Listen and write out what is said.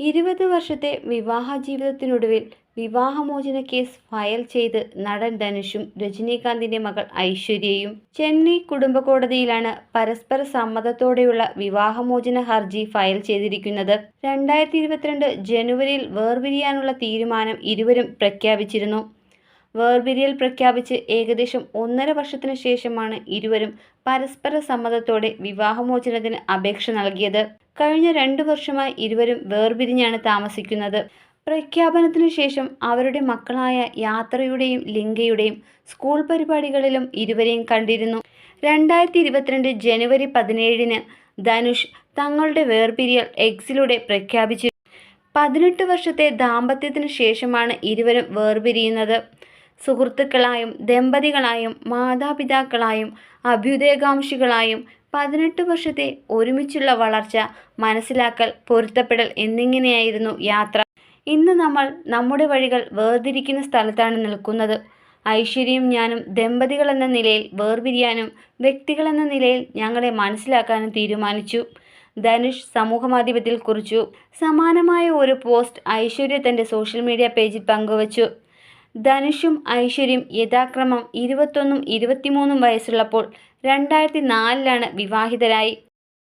ഇരുപത് വർഷത്തെ വിവാഹ ജീവിതത്തിനൊടുവിൽ വിവാഹമോചന കേസ് ഫയൽ ചെയ്ത് നടൻ ധനുഷും രജനീകാന്തിന്റെ മകൾ ഐശ്വര്യയും ചെന്നൈ കുടുംബ കോടതിയിലാണ് പരസ്പര സമ്മതത്തോടെയുള്ള വിവാഹമോചന ഹർജി ഫയൽ ചെയ്തിരിക്കുന്നത്. രണ്ടായിരത്തി ഇരുപത്തിരണ്ട് ജനുവരിയിൽ വേർപിരിയാനുള്ള തീരുമാനം ഇരുവരും പ്രഖ്യാപിച്ചിരുന്നു. വേർപിരിയൽ പ്രഖ്യാപിച്ച് ഏകദേശം ഒന്നര വർഷത്തിനു ശേഷമാണ് ഇരുവരും പരസ്പര സമ്മതത്തോടെ വിവാഹമോചനത്തിന് അപേക്ഷ നൽകിയത്. കഴിഞ്ഞ രണ്ടു വർഷമായി ഇരുവരും വേർപിരിഞ്ഞാണ് താമസിക്കുന്നത്. പ്രഖ്യാപനത്തിനു ശേഷം അവരുടെ മക്കളായ യാത്രയുടെയും ലിംഗയുടെയും സ്കൂൾ പരിപാടികളിലും ഇരുവരെയും കണ്ടിരുന്നു. രണ്ടായിരത്തി ഇരുപത്തിരണ്ട് ജനുവരി പതിനേഴിന് ധനുഷ് തങ്ങളുടെ വേർപിരിയൽ എക്സിലൂടെ പ്രഖ്യാപിച്ചു പതിനെട്ട് വർഷത്തെ ദാമ്പത്യത്തിനു ശേഷമാണ് ഇരുവരും വേർപിരിയുന്നത്. സുഹൃത്തുക്കളായും ദമ്പതികളായും മാതാപിതാക്കളായും അഭ്യുദയകാംക്ഷികളായും പതിനെട്ട് വർഷത്തെ ഒരുമിച്ചുള്ള വളർച്ച മനസ്സിലാക്കൽ പൊരുത്തപ്പെടൽ എന്നിങ്ങനെയായിരുന്നു യാത്ര. ഇന്ന് നമ്മൾ നമ്മുടെ വഴികൾ വേർതിരിക്കുന്ന സ്ഥലത്താണ് നിൽക്കുന്നത്. ഐശ്വര്യം ഞാനും ദമ്പതികൾ എന്ന നിലയിൽ വേർപിരിയാനും വ്യക്തികൾ എന്ന നിലയിൽ ഞങ്ങളെ മനസ്സിലാക്കാനും തീരുമാനിച്ചു. ധനുഷ് സമൂഹമാധ്യമത്തിൽ കുറിച്ചു. സമാനമായ ഒരു പോസ്റ്റ് ഐശ്വര്യ തന്റെ സോഷ്യൽ മീഡിയ പേജിൽ പങ്കുവച്ചു. ധനുഷും ഐശ്വര്യം യഥാക്രമം ഇരുപത്തൊന്നും ഇരുപത്തിമൂന്നും വയസ്സുള്ളപ്പോൾ രണ്ടായിരത്തി നാലിലാണ് വിവാഹിതരായി.